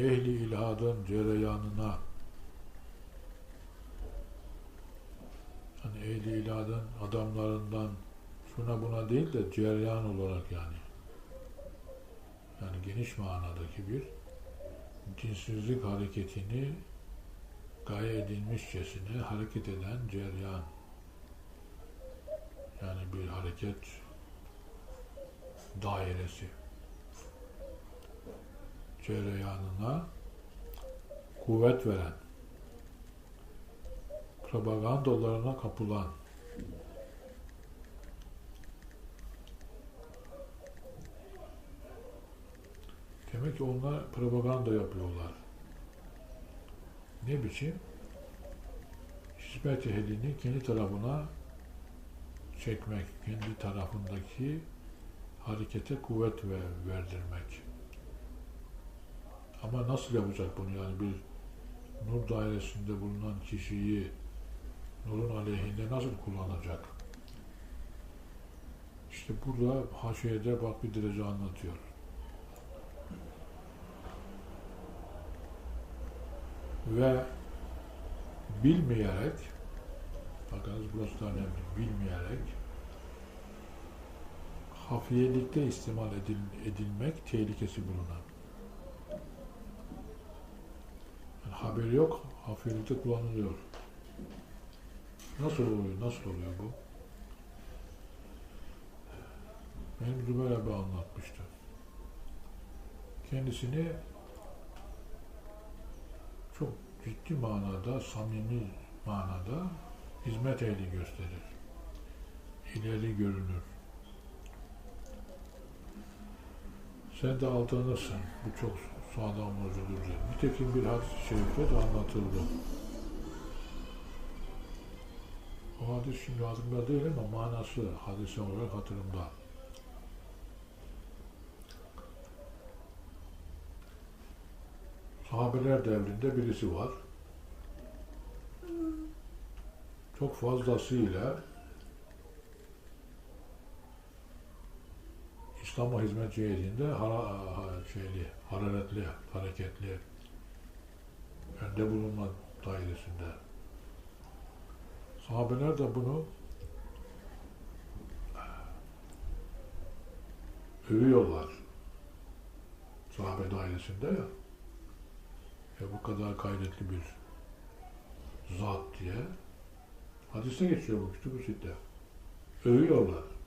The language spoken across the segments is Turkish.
ehli ilhadın cereyanına. Hani ehli ilhadın adamlarından şuna buna değil de cereyan olarak yani. Yani geniş manadaki bir dinsizlik hareketini gaye edilmişçesine hareket eden cereyan. Yani bir hareket dairesi cereyanına kuvvet veren propagandalarına kapılan demek ki onlar propaganda yapıyorlar. Ne biçim? Hizmet ehlini kendi tarafına çekmek, kendi tarafındaki harekete kuvvet ve verdirmek. Ama nasıl yapacak bunu yani bir nur dairesinde bulunan kişiyi nurun aleyhinde nasıl kullanacak? İşte burada haşiyede bak bir derece anlatıyor. Ve bilmeyerek bakınız burası da önemli. Bilmeyerek hafiyelikte istimal edil, edilmek tehlikesi bulunan. Yani haberi yok, hafiyelikte kullanılıyor. Nasıl oluyor, nasıl oluyor bu? Benim Zübeyir abi anlatmıştı. Kendisini çok ciddi manada, samimi manada hizmet ehli gösterir. İleri görünür. Sen de aldanırsın. Bu çok hocadır diye. Nitekim bir hadis-i şerifte de anlatıldı. O hadis şimdi hatırımda değil ama manası hadise olarak hatırımda. Sahabeler devrinde birisi var. Çok fazlasıyla İslam'a hizmet cihetinde hara, şeyli, hararetli, hareketli, önde bulunma dairesinde. Sahabeler de bunu övüyorlar. Sahabe dairesinde ya. Ya bu kadar gayretli bir zat diye hadiste geçiyor bu kütüb-ü sitte. Övüyorlar.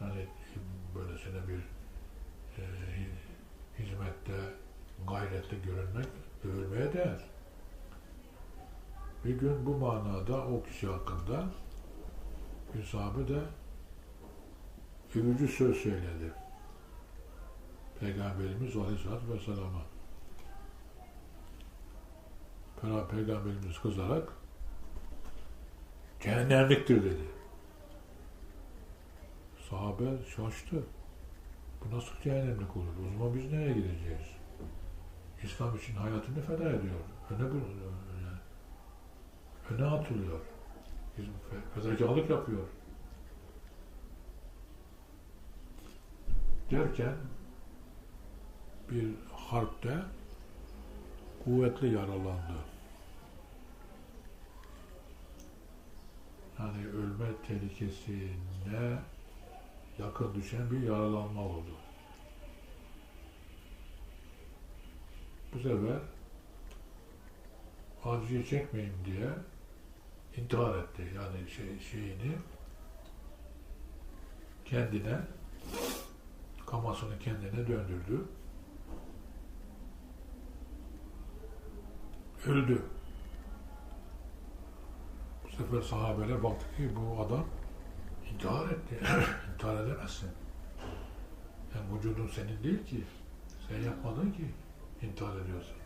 Yani böylesine bir e, hizmette gayretli görünmek övülmeye değer. Bir gün bu manada o kişi hakkında bir sahabe de övücü söz söyledi. Peygamberimiz Aleyhisselatü Vesselam'a. Peygamberimiz kızarak cehennemliktir dedi. Sahabe şaştı. Bu nasıl cehennemlik olur? O zaman biz nereye gideceğiz? İslam için hayatını feda ediyor. Öne. Yani. Öne atılıyor. Fedakarlık yapıyor. Derken bir harpte kuvvetli yaralandı. Yani ölme tehlikesine yakın düşen bir yaralanma oldu. Bu sefer acıyı çekmeyeyim diye intihar etti. Yani şey, şeyini kendine kamasını kendine döndürdü. Öldü. Bu sefer sahabeler baktı ki bu adam intihar etti. intihar edemezsin. Yani vücudun senin değil ki. Sen yapmadın ki intihar ediyorsun.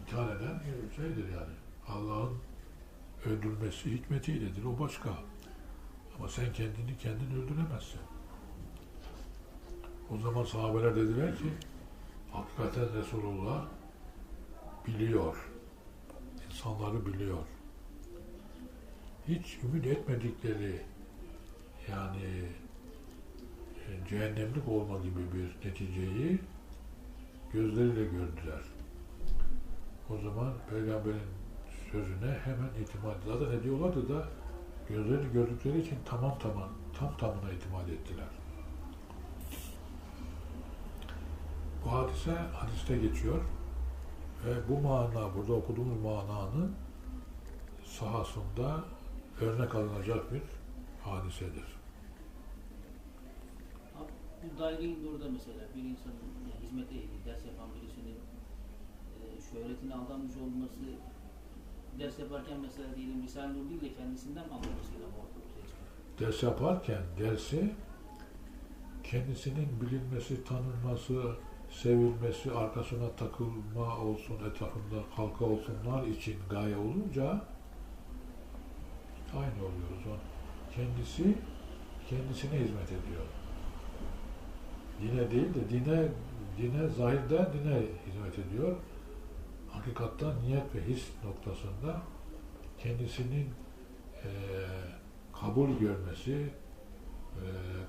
İntihar eden şeydir yani. Allah'ın öldürmesi hikmetiyledir. O başka. Ama sen kendini kendin öldüremezsin. O zaman sahabeler dediler ki hakikaten Resulullah biliyor. İnsanları biliyor. Hiç ümit etmedikleri yani e, cehennemlik olma gibi bir neticeyi gözleriyle gördüler. O zaman peygamberin sözüne hemen itimat. Zaten ediyorlardı da gözlerini gördükleri için tamam tamam tam tamına itimat ettiler. Bu hadise hadiste geçiyor ve bu mana, burada okuduğumuz mananın sahasında örnek alınacak bir hadisedir. Bu daire-i nurda mesela bir insanın yani hizmete ehli, ders yapan birisinin e, şöhretine aldanmış olması ders yaparken mesela diyelim Risale-i Nur değil de kendisinden mi mı çıkıyor? Ders yaparken dersi kendisinin bilinmesi, tanınması, sevilmesi, arkasına takılma olsun, etrafında halka olsunlar için gaye olunca aynı oluyoruz. O kendisi kendisine hizmet ediyor. Dine değil de dine dine zahirden dine hizmet ediyor. Hakikatten niyet ve his noktasında kendisinin eee kabul görmesi, eee,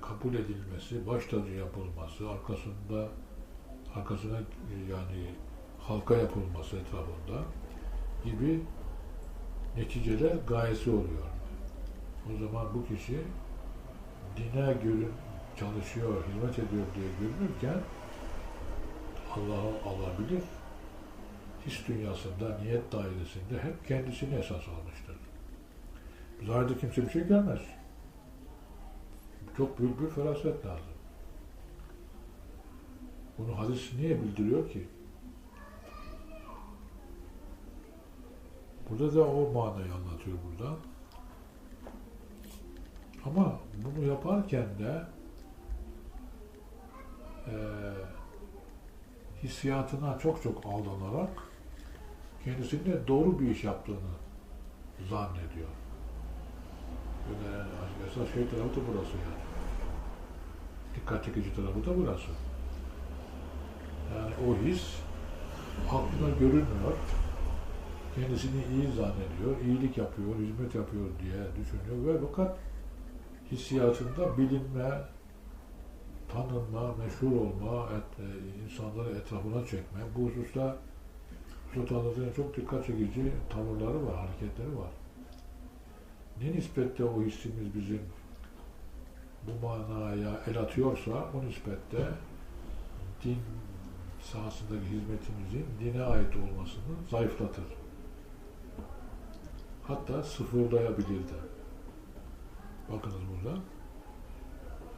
kabul edilmesi, baş tacı yapılması, arkasında arkasına e, yani halka yapılması etrafında gibi neticeler gayesi oluyor. O zaman bu kişi dine görün çalışıyor, hizmet ediyor diye görünürken Allah'ı alabilir. His dünyasında, niyet dairesinde hep kendisini esas almıştır. Zahirde kimse bir şey görmez. Çok büyük bir feraset lazım. Bunu hadis niye bildiriyor ki? Burada da o manayı anlatıyor burada. Ama bunu yaparken de eee hissiyatına çok çok aldanarak kendisinde doğru bir iş yaptığını zannediyor. Yani esas şey tarafı da burası yani. Dikkat çekici tarafı da burası. Yani o his aklına görünmüyor. Kendisini iyi zannediyor, iyilik yapıyor, hizmet yapıyor diye düşünüyor ve fakat hissiyatında bilinme, tanınma, meşhur olma, et, e, insanları etrafına çekme, bu hususta Sultanlı'nın çok dikkat çekici tavırları var, hareketleri var. Ne nispette o hissimiz bizim bu manaya el atıyorsa o nispette din sahasındaki hizmetimizin dine ait olmasını zayıflatır. Hatta sıfırlayabilir de. Bakınız burada.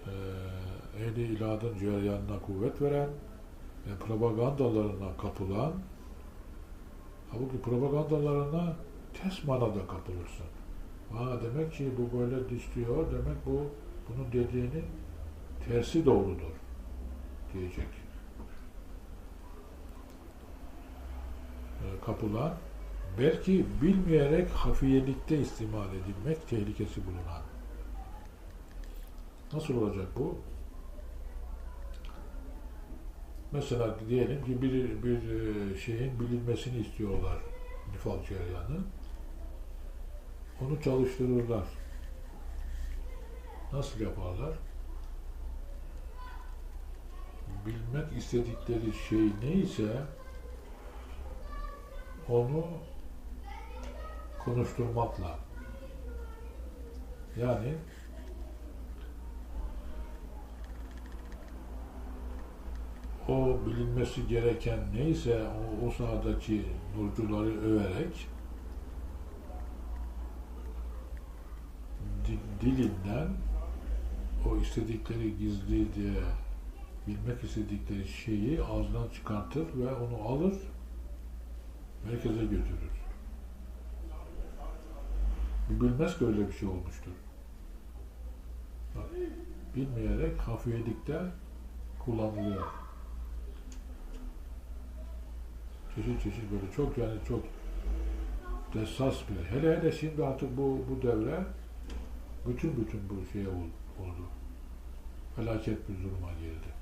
Ee, ehli ilahın cereyanına kuvvet veren ve propagandalarına kapılan halbuki propagandalarına ters manada kapılırsın. Ha demek ki bu böyle diyor, demek bu bunun dediğinin tersi doğrudur diyecek. Ee, kapılan belki bilmeyerek hafiyelikte istimal edilmek tehlikesi bulunan. Nasıl olacak bu? Mesela diyelim ki bir, bir e, şeyin bilinmesini istiyorlar nifak cereyanı. Onu çalıştırırlar. Nasıl yaparlar? Bilmek istedikleri şey neyse onu konuşturmakla. Yani o bilinmesi gereken neyse o, o sahadaki nurcuları överek di- dilinden o istedikleri gizli diye bilmek istedikleri şeyi ağzından çıkartır ve onu alır merkeze götürür. Bilmez ki öyle bir şey olmuştur. Bak, bilmeyerek hafiyelikte kullanılıyor. Çeşit çeşit böyle çok yani çok dessas bir. Hele hele şimdi artık bu bu devre bütün bütün bu şeye ol- oldu. Felaket bir duruma geldi.